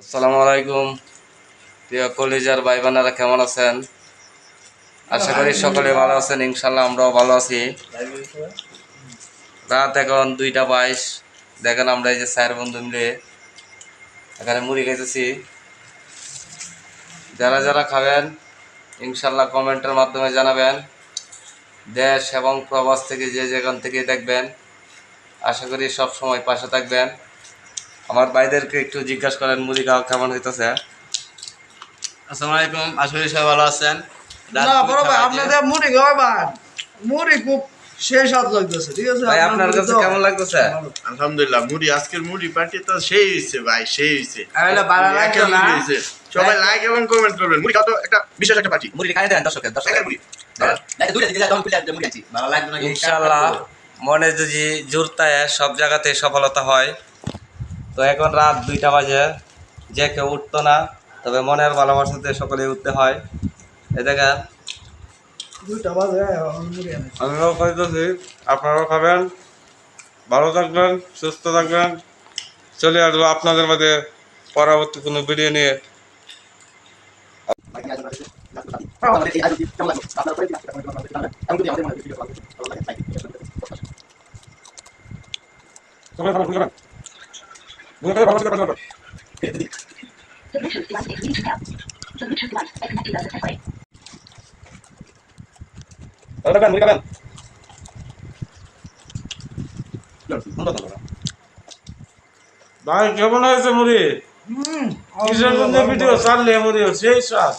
আসসালামু আলাইকুম। প্রিয় কলিজার ভাই বোনেরা কেমন আছেন? আশা করি সকলে ভালো আছেন ইনশাল্লাহ আমরাও ভালো আছি। রাত এখন দুইটা বাইশ। দেখেন আমরা এই যে চার বন্ধু মিলে এখানে মুড়ি খাইতেছি। যারা যারা খাবেন ইনশাল্লাহ কমেন্টের মাধ্যমে জানাবেন। দেশ এবং প্রবাস থেকে যে যেখান থেকে দেখবেন, আশা করি সব সময় পাশে থাকবেন। আমার ভাইদেরকে একটু জিজ্ঞাসা করেন মুড়ি খাওয়া কেমন হইতেছে? আসসালামু আলাইকুম আশা করি সবাই ভালো আছেন। না বড় ভাই। আপনাদের মুড়ি খাওয়াবেন মুড়ি খুব শেষ হাত লাগতেছে ঠিক আছে? ভাই আপনার কাছে কেমন লাগতেছে? আলহামদুলিল্লাহ মুড়ি আজকের মুড়ি পার্টি তো সেই হয়েছে ভাই সেই আর বাড়া লাগতো না? সবাই লাইক এবং কমেন্ট করবেন। মুড়ি তো একটা বিশেষ একটা পার্টি মুড়ি খাই দেন দর্শকের দর্শকের মুড়ি। ইনশাল্লাহ মনে যদি জোরতায় সব জায়গাতে সফলতা হয় তো এখন রাত দুইটা বাজে। যে কেউ উঠতো না তবে মনের ভালোবাসাতে সকলে উঠতে হয়। এ দেখেন। দুইটা বাজে আমিও খাইতেছি আপনারাও খাবেন ভালো থাকবেন সুস্থ থাকবেন। চলে আসব আপনাদের মধ্যে পরবর্তী কোনো ভিডিও নিয়ে। device is connected successfully. ভালো থাকবেন মুড়ি খাবেন ভাই কেমন হয়েছে মুড়ি হুম কিশোরগঞ্জের ভিডিও চাললে মুড়ি সেই স্বাদ